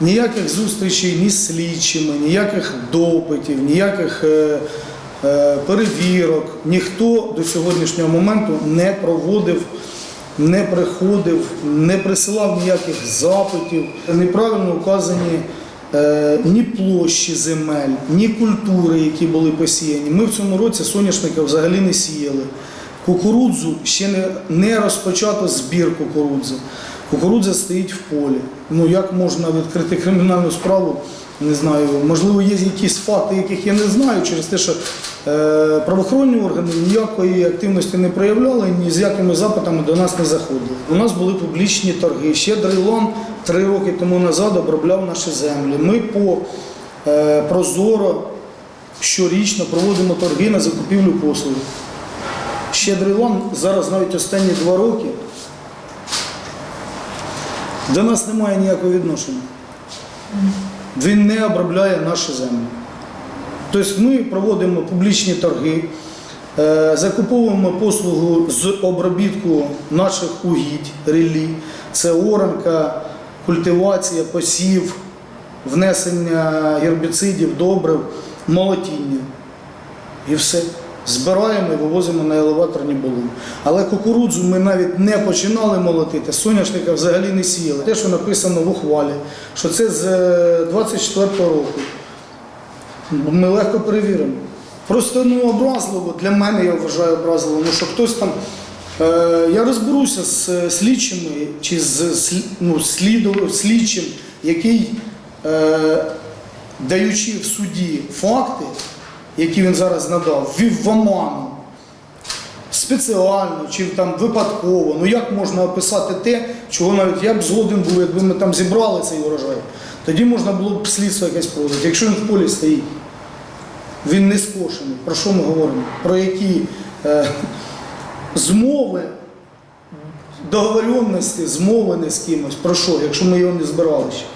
Ніяких зустрічей ні з слідчими, ніяких допитів, ніяких е, е, перевірок. Ніхто до сьогоднішнього моменту не проводив, не приходив, не присилав ніяких запитів. Неправильно вказані е, ні площі земель, ні культури, які були посіяні. Ми в цьому році соняшника взагалі не сіяли. Кукурудзу ще не, не розпочато збір кукурудзи. Кукурудза стоїть в полі. Ну як можна відкрити кримінальну справу? Не знаю. Можливо, є якісь факти, яких я не знаю, через те, що е, правоохоронні органи ніякої активності не проявляли, ні з якими запитами до нас не заходили. У нас були публічні торги. Ще Дрилон три роки тому назад обробляв наші землі. Ми по е, Прозоро щорічно проводимо торги на закупівлю послуг. Щедрий зараз навіть останні два роки до нас немає ніякого відношення. Він не обробляє наші землі. Тобто ми проводимо публічні торги, е, закуповуємо послугу з обробітку наших угідь, релі. Це оранка, культивація, посів, внесення гербіцидів, добрив, молотіння. І все. Збираємо і вивозимо на елеваторні балони. Але кукурудзу ми навіть не починали молотити, соняшника взагалі не сіяли. Те, що написано в ухвалі, що це з 24-го року. Ми легко перевіримо. Просто ну, образливо, для мене я вважаю образливо, ну, що хтось там. Е, я розберуся з е, слідчими чи з ну, сліду, слідчим, який, е, даючи в суді факти, які він зараз надав, ввів в оману спеціально чи там випадково. Ну як можна описати те, чого навіть я б згоден був, якби ми там зібрали цей урожай. Тоді можна було б слідство якесь проводити. Якщо він в полі стоїть, він не скошений. Про що ми говоримо? Про які е, змови, договоренності, змовини з кимось, про що, якщо ми його не збирали ще.